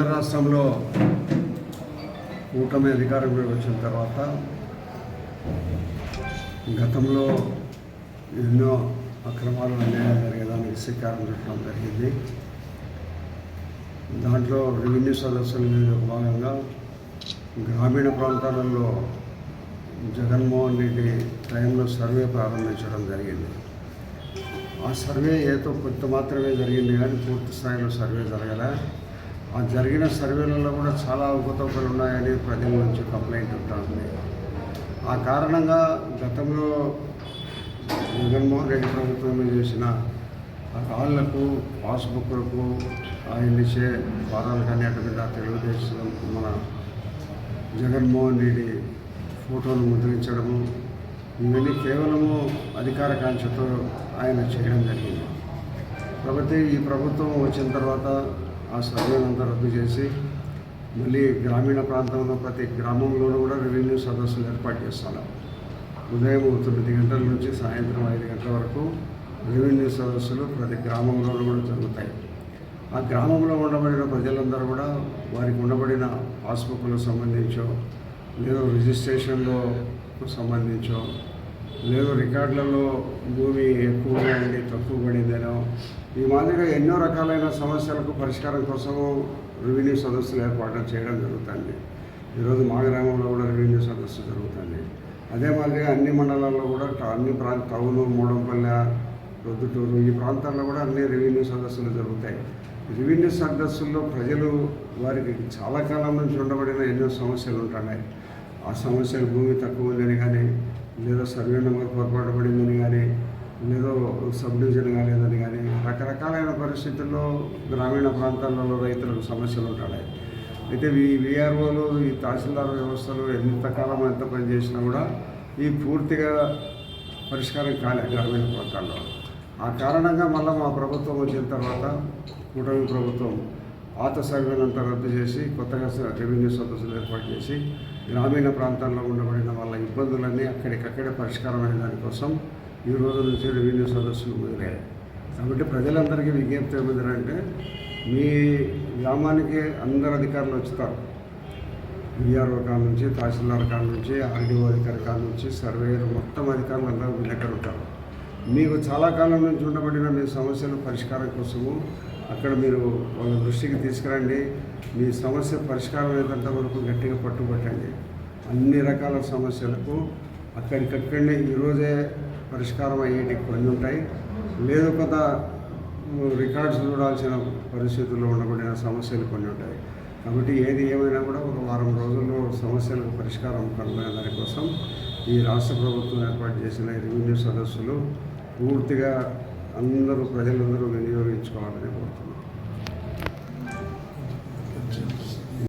రాష్ట్రంలో కూటమి అధికారంలోకి వచ్చిన తర్వాత గతంలో ఎన్నో అక్రమాలు అన్యాయాలు జరిగేదానికి శ్రీకారం చుట్టడం జరిగింది. దాంట్లో రెవెన్యూ సదస్సుల మీద భాగంగా గ్రామీణ ప్రాంతాలలో జగన్మోహన్ రెడ్డి టైంలో సర్వే ప్రారంభించడం జరిగింది. ఆ సర్వే ఏదో కొంత మాత్రమే జరిగింది కానీ పూర్తి స్థాయిలో సర్వే జరగలే. ఆ జరిగిన సర్వేలలో కూడా చాలా అవకతవకలు ఉన్నాయని ప్రజల నుంచి కంప్లైంట్ ఉంటుంది ఆ కారణంగా గతంలో జగన్మోహన్ రెడ్డి ప్రభుత్వం చేసిన ఆ కాళ్ళకు పాస్బుక్లకు ఆయన ఇచ్చే కానీ అటు మీద తెలుగుదేశం మన జగన్మోహన్ రెడ్డి ఫోటోలు ముద్రించడము ఇవన్నీ కేవలము అధికార కాంక్షతో ఆయన చేయడం జరిగింది. కాబట్టి ఈ ప్రభుత్వం వచ్చిన తర్వాత ఆ సర్వేనంతా రద్దు చేసి మళ్ళీ గ్రామీణ ప్రాంతంలో ప్రతి గ్రామంలోనూ కూడా రెవెన్యూ సదస్సులు ఏర్పాటు చేస్తాను. ఉదయం తొమ్మిది గంటల నుంచి సాయంత్రం ఐదు గంటల వరకు రెవెన్యూ సదస్సులు ప్రతి గ్రామంలోనూ కూడా జరుగుతాయి. ఆ గ్రామంలో ఉండబడిన ప్రజలందరూ కూడా వారికి ఉండబడిన పాస్బుక్లకు సంబంధించో లేదు రిజిస్ట్రేషన్లో సంబంధించో లేదు రికార్డులలో భూమి ఎక్కువ పడింది తక్కువ పడిందనో ఈ మాదిరిగా ఎన్నో రకాలైన సమస్యలకు పరిష్కారం కోసము రెవెన్యూ సదస్సులు ఏర్పాటు చేయడం జరుగుతుంది. ఈరోజు మా గ్రామంలో కూడా రెవెన్యూ సదస్సు జరుగుతుంది. అదే మాదిరిగా అన్ని మండలాల్లో కూడా అన్ని ప్రాంత టౌను మూడంపల్లె ప్రొద్దుటూరు ఈ ప్రాంతాల్లో కూడా అన్ని రెవెన్యూ సదస్సులు జరుగుతాయి. రెవెన్యూ సదస్సుల్లో ప్రజలు వారికి చాలా కాలం నుంచి ఉండబడిన ఎన్నో సమస్యలు ఉంటున్నాయి. ఆ సమస్యలు భూమి తక్కువ ఉందని కానీ లేదా సర్వే నెంబర్ పొరపాటు పడిందని కానీ ఏదో సబ్ డివిజన్ కాలేదని కానీ రకరకాలైన పరిస్థితుల్లో గ్రామీణ ప్రాంతాలలో రైతులకు సమస్యలు ఉంటాయి. అయితే ఈ విఆర్ఓలు ఈ తహసీల్దార్ వ్యవస్థలు ఎంతకాలం ఎంత పని చేసినా కూడా ఈ పూర్తిగా పరిష్కారం కాలే గ్రామీణ ప్రాంతాల్లో. ఆ కారణంగా మళ్ళీ మా ప్రభుత్వం వచ్చిన తర్వాత కూటమి ప్రభుత్వం పాత సర్వేనంతా రద్దు చేసి కొత్తగా రెవెన్యూ సదస్సులు ఏర్పాటు చేసి గ్రామీణ ప్రాంతాల్లో ఉండబడిన వాళ్ళ ఇబ్బందులన్నీ అక్కడికక్కడే పరిష్కారం అనే దానికోసం ఈ రోజు నుంచి రెవెన్యూ సదస్సులు మొదలయ్యాయి. కాబట్టి ప్రజలందరికీ విజ్ఞప్తి ఏమిటంటే మీ గ్రామానికి అందరు అధికారులు వచ్చుతారు విఆర్ఓ కాడ నుంచి తహసీల్దార్ కాడ నుంచి ఆర్డీఓ అధికారి కాడ నుంచి సర్వేయర్ మొత్తం అధికారులు అందరూ మీ దగ్గర ఉంటారు. మీకు చాలా కాలం నుంచి ఉండబడిన మీ సమస్యలు పరిష్కారం కోసము అక్కడ మీరు వాళ్ళ దృష్టికి తీసుకురండి. మీ సమస్య పరిష్కారం అయ్యేంత వరకు గట్టిగా పట్టుబట్టండి. అన్ని రకాల సమస్యలకు అక్కడికక్కడనే ఈరోజే పరిష్కారం అయ్యేటివి కొన్ని ఉంటాయి. లేదు కొంత రికార్డ్స్ చూడాల్సిన పరిస్థితుల్లో ఉండబడిన సమస్యలు కొన్ని ఉంటాయి. కాబట్టి ఏది ఏమైనా కూడా ఒక వారం రోజుల్లో సమస్యలకు పరిష్కారం కనుగొనే దానికోసం ఈ రాష్ట్ర ప్రభుత్వం ఏర్పాటు చేసిన రెవెన్యూ సదస్సులు పూర్తిగా అందరూ ప్రజలందరూ వినియోగించుకోవాలని కోరుతున్నాను